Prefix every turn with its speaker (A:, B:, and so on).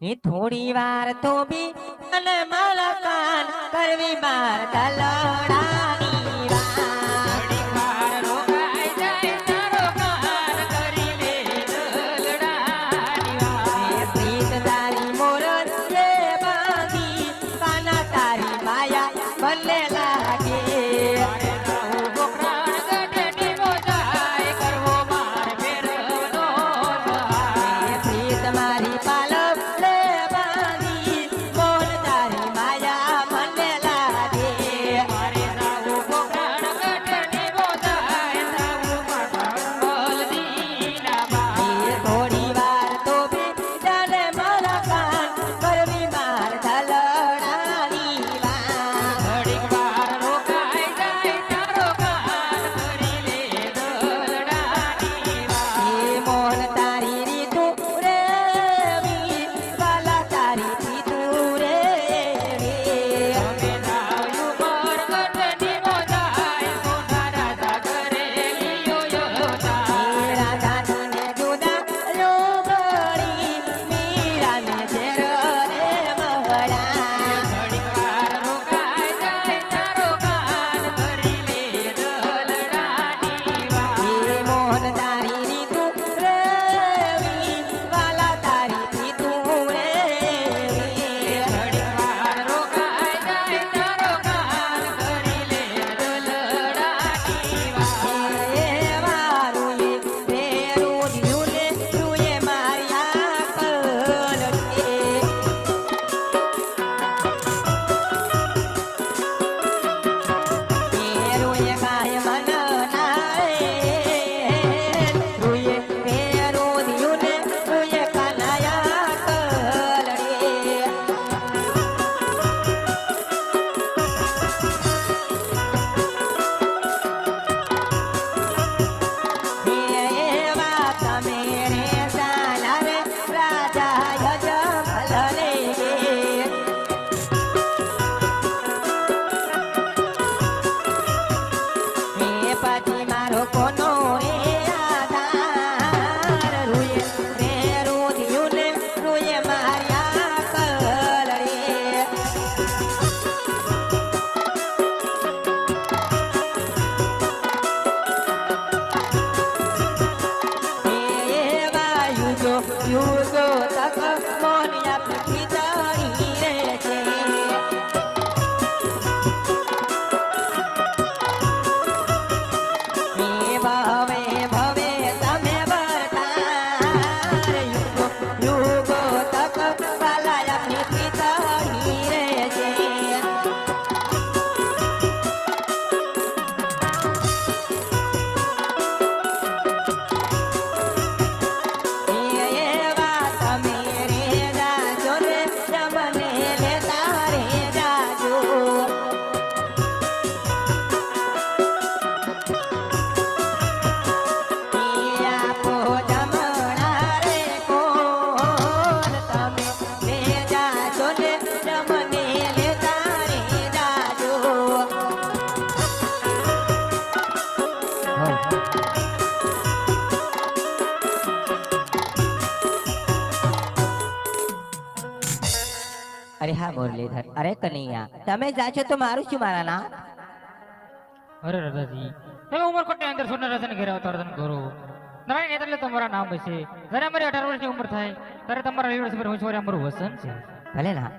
A: એ થોડી વાર તો બી
B: મલમલ કાન કરવી માર
A: દલા અરે હા મુરલીધર અરે કનૈયા તમે જાજો તો મારું શું મારા ના
B: અરે રાધાજી તમે ઉમરકોટની અંદર સોના રસન ઘેર આવતા રતન કરો નરાય ને એટલે તમારા નામ હશે. જ્યારે અમારી અઢાર વર્ષની ઉંમર થાય ત્યારે તમારા રવિવાર પર હું અમારું વસન છે.
A: ભલે ના